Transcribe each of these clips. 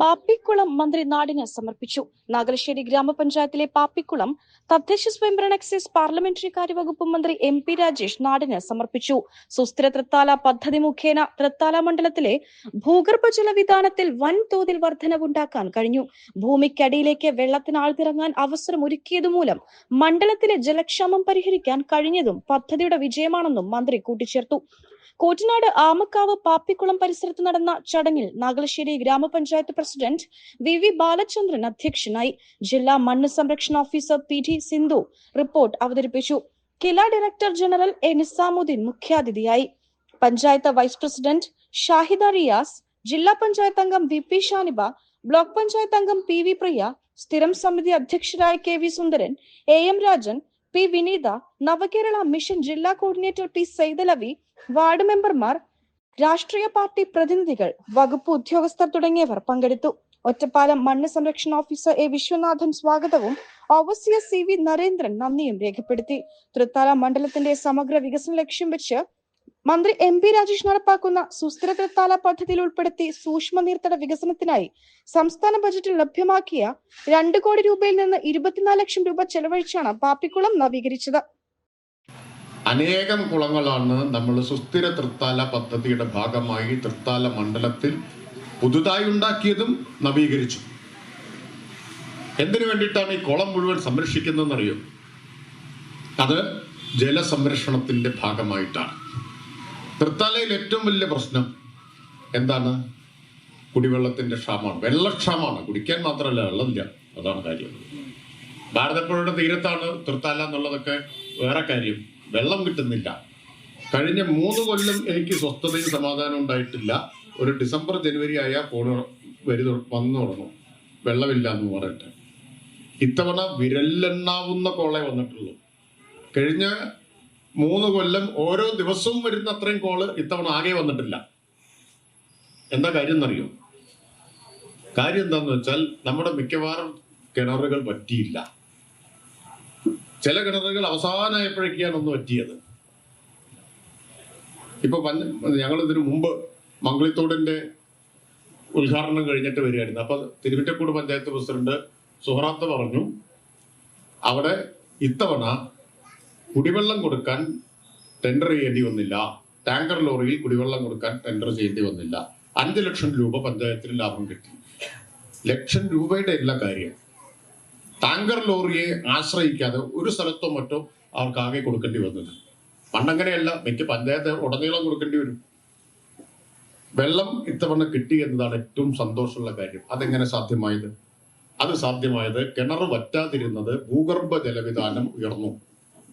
പാപ്പിക്കുളം മന്ത്രി നാടിന് സമർപ്പിച്ചു. നാഗലശ്ശേരി ഗ്രാമപഞ്ചായത്തിലെ പാപ്പിക്കുളം തദ്ദേശ സ്വയംഭരണ എക്സൈസ് പാർലമെന്ററി കാര്യവകുപ്പ് മന്ത്രി എം പി രാജേഷ് നാടിന് സമർപ്പിച്ചു. സുസ്ഥിര തൃത്താല പദ്ധതി മുഖേന തൃത്താല മണ്ഡലത്തിലെ ഭൂഗർഭജല വിധാനത്തിൽ വൻതോതിൽ വർധനവുണ്ടാക്കാൻ കഴിഞ്ഞു. ഭൂമിക്കടിയിലേക്ക് വെള്ളത്തിന് ആഴ്ത്തിറങ്ങാൻ അവസരം ഒരുക്കിയതുമൂലം മണ്ഡലത്തിലെ ജലക്ഷാമം പരിഹരിക്കാൻ കഴിഞ്ഞതും പദ്ധതിയുടെ വിജയമാണെന്നും മന്ത്രി കൂട്ടിച്ചേർത്തു. കോറ്റനാട് ആമക്കാവ് പാപ്പിക്കുളം പരിസരത്ത് നടന്ന ചടങ്ങിൽ നാഗലശ്ശേരി ഗ്രാമപഞ്ചായത്ത് പ്രസിഡന്റ് വി വി ബാലചന്ദ്രൻ അധ്യക്ഷനായി ജില്ലാ മണ്ണ് സംരക്ഷണ officer P T Sindhu report അവതരിപ്പിച്ചു. KILA director general A Nizamuddin മുഖ്യാതിഥിയായി. പഞ്ചായത്ത് വൈസ് പ്രസിഡന്റ് ഷാഹിദ റിയാസ് ജില്ലാ പഞ്ചായത്ത് അംഗം V P Shaniba block panchayat അംഗം പി വി പ്രിയ സ്ഥിരം സമിതി അധ്യക്ഷരായ K V Sundaran A M Rajan P Vineetha Navakerala mission ജില്ലാ കോർഡിനേറ്റർ പി സൈതലവി വാർഡ് മെമ്പർമാർ രാഷ്ട്രീയ പാർട്ടി പ്രതിനിധികൾ വകുപ്പ് ഉദ്യോഗസ്ഥർ തുടങ്ങിയവർ പങ്കെടുത്തു. ഒറ്റപ്പാലം മണ്ണ് സംരക്ഷണ ഓഫീസർ എ വിശ്വനാഥൻ സ്വാഗതവും ഓവർസിയർ സി വി നരേന്ദ്രൻ നന്ദിയും രേഖപ്പെടുത്തി. തൃത്താല മണ്ഡലത്തിന്റെ സമഗ്ര വികസന ലക്ഷ്യം വെച്ച് മന്ത്രി എം പി രാജേഷ് നടപ്പാക്കുന്ന സുസ്ഥിര തൃത്താല പദ്ധതിയിൽ ഉൾപ്പെടുത്തി സൂക്ഷ്മ നീർത്തട വികസനത്തിനായി സംസ്ഥാന ബജറ്റിൽ ലഭ്യമാക്കിയ രണ്ട് കോടി രൂപയിൽ നിന്ന് ഇരുപത്തിനാല് ലക്ഷം രൂപ ചെലവഴിച്ചാണ് പാപ്പിക്കുളം നവീകരിച്ചത്. അനേകം കുളങ്ങളാണ് നമ്മൾ സുസ്ഥിര തൃത്താല പദ്ധതിയുടെ ഭാഗമായി തൃത്താല മണ്ഡലത്തിൽ പുതുതായി ഉണ്ടാക്കിയതും നവീകരിച്ചു. എന്തിനു വേണ്ടിയിട്ടാണ് ഈ കുളം മുഴുവൻ സംരക്ഷിക്കുന്നതെന്നറിയോ? അത് ജലസംരക്ഷണത്തിന്റെ ഭാഗമായിട്ടാണ്. തൃത്താലയിൽ ഏറ്റവും വലിയ പ്രശ്നം എന്താണ്? കുടിവെള്ളത്തിന്റെ ക്ഷാമമാണ്. വെള്ളക്ഷാമമാണ്. കുടിക്കാൻ മാത്രമല്ല വെള്ളമില്ല. അതാണ് കാര്യം. ഭാരതപ്പുഴയുടെ തീരത്താണ് തൃത്താല എന്നുള്ളതൊക്കെ വേറെ കാര്യം. വെള്ളം കിട്ടുന്നില്ല. കഴിഞ്ഞ മൂന്ന് കൊല്ലം എനിക്ക് സ്വസ്ഥതയും സമാധാനവും ഉണ്ടായിട്ടില്ല. ഒരു ഡിസംബർ ജനുവരി ആയ ഫോൺ വരി വന്നു തുടങ്ങും. വെള്ളമില്ല എന്ന് പറഞ്ഞിട്ട്. ഇത്തവണ വിരലെണ്ണാവുന്ന കോളേ വന്നിട്ടുള്ളൂ. കഴിഞ്ഞ മൂന്ന് കൊല്ലം ഓരോ ദിവസവും വരുന്ന അത്രയും കോൾ ഇത്തവണ ആകെ വന്നിട്ടില്ല. എന്താ കാര്യം എന്നറിയോ കാര്യം എന്താന്ന് വെച്ചാൽ നമ്മുടെ മിക്കവാറും കിണറുകൾ പറ്റിയില്ല ചില കിണറുകൾ അവസാനമായപ്പോഴേക്കാണ് ഒന്ന് പറ്റിയത് ഇപ്പൊ ഞങ്ങൾ ഇതിനു മുമ്പ് മംഗളിത്തോടിന്റെ ഉദ്ഘാടനം കഴിഞ്ഞിട്ട് വരികയായിരുന്നു. അപ്പൊ തിരുവിറ്റക്കൂട് പഞ്ചായത്ത് പ്രസിഡന്റ് സുഹറാത്ത് പറഞ്ഞു അവിടെ ഇത്തവണ കുടിവെള്ളം കൊടുക്കാൻ ടെൻഡർ ചെയ്യേണ്ടി വന്നില്ല. ടാങ്കർ ലോറിയിൽ കുടിവെള്ളം കൊടുക്കാൻ ടെൻഡർ ചെയ്യേണ്ടി വന്നില്ല. അഞ്ച് ലക്ഷം രൂപ പഞ്ചായത്തിന് ലാഭം കിട്ടി. ലക്ഷം രൂപയുടെ എല്ലാ കാര്യം. ടാങ്കർ ലോറിയെ ആശ്രയിക്കാതെ ഒരു സ്ഥലത്തോ മറ്റോ അവർക്ക് ആകെ കൊടുക്കേണ്ടി വന്നത്. പണ്ടങ്ങനെയല്ല മിക്ക പഞ്ചായത്ത് ഉടനീളം കൊടുക്കേണ്ടി വരും. വെള്ളം ഇത്തവണ കിട്ടി എന്നതാണ് ഏറ്റവും സന്തോഷമുള്ള കാര്യം. അതെങ്ങനെ സാധ്യമായത്? അത് സാധ്യമായത് കിണർ വറ്റാതിരുന്നത് ഭൂഗർഭ ജലവിധാനം ഉയർന്നു.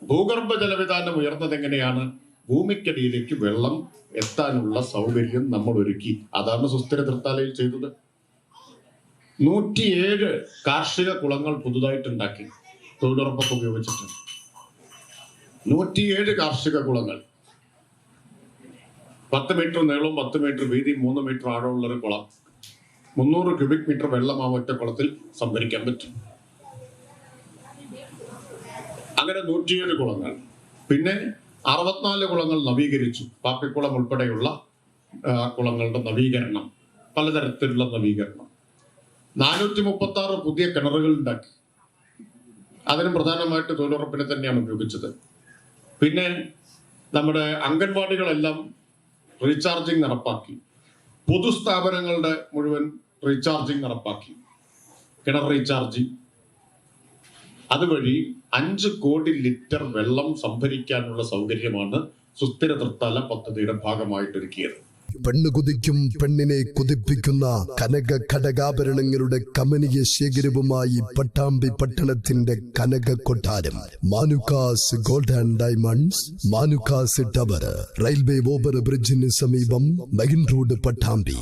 ഭൂഗർഭ ജലവിധാനം ഉയർന്നത് എങ്ങനെയാണ് ഭൂമിക്കടിയിലേക്ക് വെള്ളം എത്താനുള്ള സൗകര്യം നമ്മൾ ഒരുക്കി അതാണ് സുസ്ഥിര തൃത്താലയിൽ ചെയ്തത്. നൂറ്റിയേഴ് കാർഷിക കുളങ്ങൾ പുതുതായിട്ടുണ്ടാക്കി. തൊഴിലുറപ്പൊക്കെ ഉപയോഗിച്ചിട്ട് നൂറ്റിയേഴ് കാർഷിക കുളങ്ങൾ. പത്ത് മീറ്റർ നീളവും പത്ത് മീറ്റർ വീതി മൂന്ന് മീറ്റർ ആഴമുള്ള ഒരു കുളം. മുന്നൂറ് ക്യൂബിക് മീറ്റർ വെള്ളം ആ ഒറ്റ കുളത്തിൽ സംഭരിക്കാൻ പറ്റും. അങ്ങനെ നൂറ്റിയേഴ് കുളങ്ങൾ. പിന്നെ അറുപത്തിനാല് കുളങ്ങൾ നവീകരിച്ചു. പാപ്പിക്കുളം ഉൾപ്പെടെയുള്ള കുളങ്ങളുടെ നവീകരണം പലതരത്തിലുള്ള നവീകരണം. നാനൂറ്റി മുപ്പത്തി ആറ് പുതിയ കിണറുകൾ ഉണ്ടാക്കി. അതിനും പ്രധാനമായിട്ട് തൊഴിലുറപ്പിനെ തന്നെയാണ് ഉപയോഗിച്ചത്. പിന്നെ നമ്മുടെ അംഗൻവാടികളെല്ലാം റീചാർജിങ് നടപ്പാക്കി. പൊതുസ്ഥാപനങ്ങളുടെ മുഴുവൻ റീചാർജിങ് നടപ്പാക്കി. കിണർ റീചാർജിങ് അതുവഴി അഞ്ച് കോടി ലിറ്റർ വെള്ളം സംഭരിക്കാനുള്ള സൗകര്യമാണ് സുസ്ഥിര തൃത്താല പദ്ധതിയുടെ ഭാഗമായിട്ടൊരുക്കിയത് പെണ്ണ് കുതിക്കും പെണ്ണിനെ കുതിപ്പിക്കുന്ന കനക ഘടകാഭരണങ്ങളുടെ കമനീയ ശേഖരവുമായി പട്ടാമ്പി പട്ടണത്തിന്റെ കനക കൊട്ടാരം. Manukkas gold and diamonds Manukkas tower railway over ബ്രിഡ്ജിന് സമീപം മെയിൻ റോഡ് പട്ടാമ്പി.